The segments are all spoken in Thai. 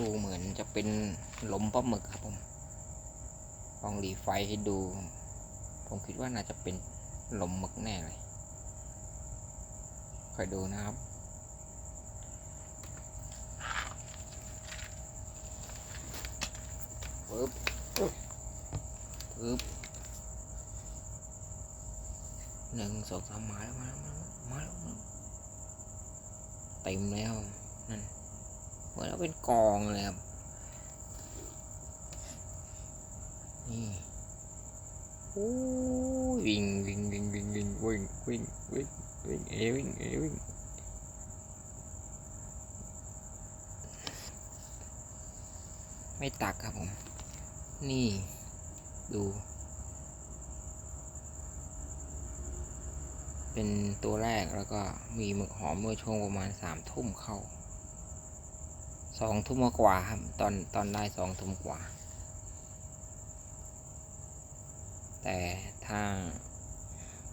ดูเหมือนจะเป็นหลมปลาหมึกครับผมลองหลีไฟให้ดู ผมคิดว่าน่าจะเป็นหลมหมึกแน่เลยคอยดูนะครับปึ๊บปึ๊บหนึ่งสองสามมาแล้วมาแล้วมาแล้วมาแล้วเต็มแล้วนั่น เหมือนเราเป็นกองเลยครับ นี่โอ้วิ่งวิ่งวิ่งวิ่งวิ่งวิ่งวิ่งวิ่งวิ่งเอวิ่งเอวิ่งไม่ตักครับผม นี่ ดู เป็นตัวแรกแล้วก็มีหมึกหอมเมื่อช่วงประมาณสามทุ่มเข้า สองทุ่มกว่าครับตอนตอนได้สองทุ่มกว่า แต่ถ้า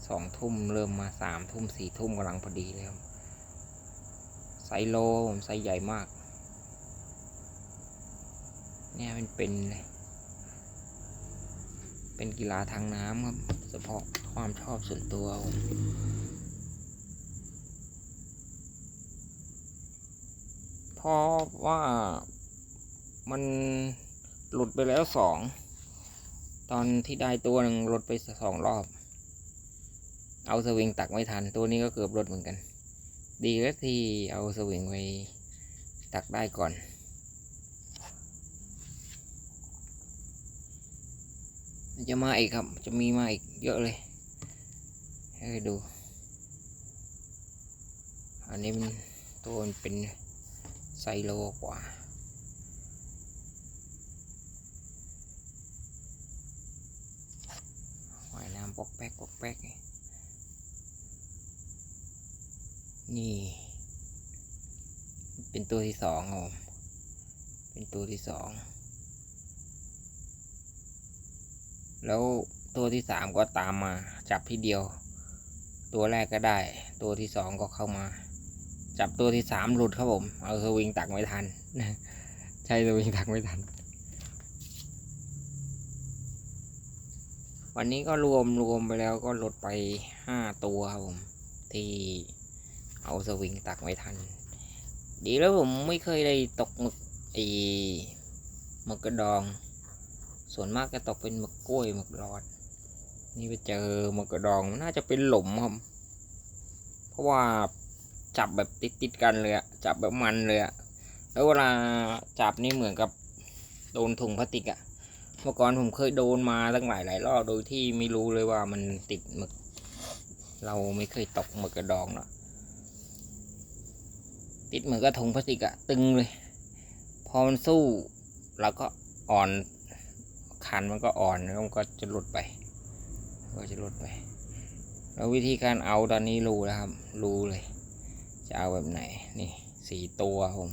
สองทุ่มเริ่มมาสามทุ่มสี่ทุ่มกำลังพอดีเลยครับไซโลผมไซใหญ่มาก เนี่ยเป็นเป็นเลยเป็นกีฬาทางน้ำครับเฉพาะความชอบส่วนตัวผม เพราะว่ามันหลุดไปแล้วสอง ตอนที่ได้ตัวหนึ่งหลุดไปสองรอบ เอาสวิงตักไม่ทัน ตัวนี้ก็เกือบหลุดเหมือนกัน ดีก็ที่เอาสวิงไปตักได้ก่อนจะมาอีกครับ จะมีมาอีกเยอะเลย ให้ดู อันนี้มันตัวมันเป็น ไซโลกว่า ว่ายน้ำปกแป๊กปกแป๊ก นี่ เป็นตัวที่สองครับผมเป็นตัวที่สอง แล้วตัวที่สามก็ตามมา จับทีเดียว ตัวแรกก็ได้ ตัวที่สองก็เข้ามา จับตัวที่สามหลุดครับผม เอาสวิงตักไม่ทันใช่สวิงตักไม่ทัน วันนี้ก็รวมรวมไปแล้วก็หลุดไปห้าตัวครับผม ที่เอาสวิงตักไม่ทัน ดีแล้วผมไม่เคยได้ตกหมึกไอหมึกกระดอง ส่วนมากจะตกเป็นหมึกกล้วยหมึกรอด นี่ไปเจอหมึกกระดองน่าจะเป็นหลุมครับ เพราะว่า จับแบบติดติดๆกันเลยอะจับแบบมันเลยอะแล้วเวลาจับนี่เหมือนกับโดนถุงพลาสติกอะเมื่อก่อนผมเคยโดนมาตั้งหลายหลายรอบโดยที่ไม่รู้เลยว่ามันติดหมึก เราไม่เคยตกหมึกกระดองเนาะติดเหมือนกับถุงพลาสติกอะตึงเลย พอมันสู้เราก็อ่อนคันมันก็อ่อนแล้วมันก็จะหลุดไป ก็จะหลุดไป แล้ววิธีการเอาตอนนี้รู้แล้วครับ รู้เลย จะเอาแบบไหนนี่สี่ตัวผม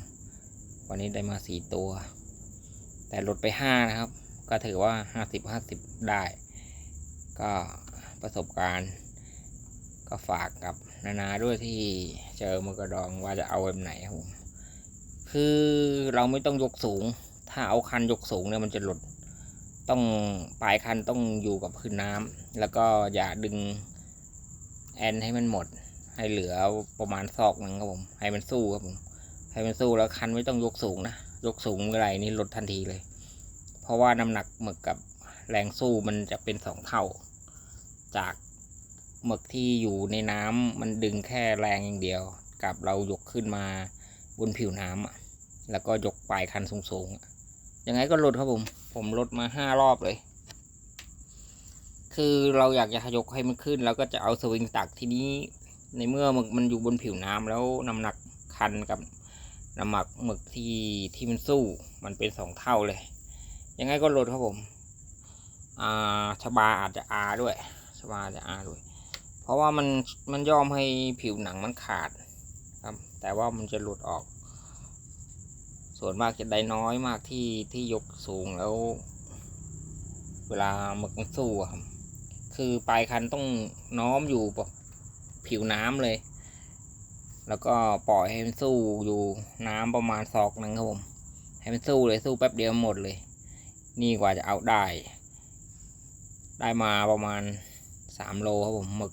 วันนี้ได้มาสี่ตัว แต่ลดไปห้านะครับ ก็ถือว่าห้าสิบห้าสิบได้ ก็ประสบการณ์ ก็ฝากกับนานาด้วยที่เจอมือกระดองว่าจะเอาแบบไหนครับผมคือเราไม่ต้องยกสูง ถ้าเอาคันยกสูงเนี่ยมันจะหลุด ต้องปลายคันต้องอยู่กับพื้นน้ำแล้วก็อย่าดึงแอนให้มันหมด ให้เหลือประมาณซอกหนึ่งครับผม ให้มันสู้ครับผม ให้มันสู้แล้วคันไม่ต้องยกสูงนะ ยกสูงเมื่อไหร่นี่ลดทันทีเลย เพราะว่าน้ำหนักหมึกกับแรงสู้มันจะเป็นสองเท่า จากหมึกที่อยู่ในน้ำมันดึงแค่แรงอย่างเดียว กับเรายกขึ้นมาบนผิวน้ำอะแล้วก็ยกปลายคันสูงๆ ยังไงก็ลดครับผม ผมลดมาห้ารอบเลย คือเราอยากจะยกให้มันขึ้นแล้วก็จะเอาสวิงตักทีนี้ ในเมื่อหมึกมันอยู่บนผิวน้ำแล้วน้ำหนักคันกับน้ำหนักหมึกที่ที่มันสู้มันเป็นสองเท่าเลย ยังไงก็ลดครับผมอ่าชบาอาจจะอาด้วยชบาอาจจะอาด้วย เพราะว่ามันมันยอมให้ผิวหนังมันขาดครับ แต่ว่ามันจะหลุดออก ส่วนมากจะได้น้อยมากที่ที่ยกสูงแล้ว เวลาหมึกมันสู้ครับคือปลายคันต้องน้อมอยู่แบบ ผิวน้ำเลย แล้วก็ปล่อยให้มันสู้อยู่น้ำประมาณศอกหนึ่งครับผมใให้มันสู้เลยสู้แป๊บเดียวหมดเลย นี่กว่าจะเอาได้ ได้มาประมาณสามโลครับผมหมึก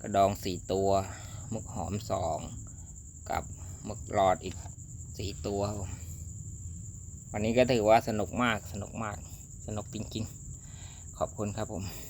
กระดองสี่ตัวหมึกหอมสองกับหมึกหลอดอีกสี่ตัวครับผมวันนี้ก็ถือว่าสนุกมากสนุกมากสนุกจริงๆ ขอบคุณครับผม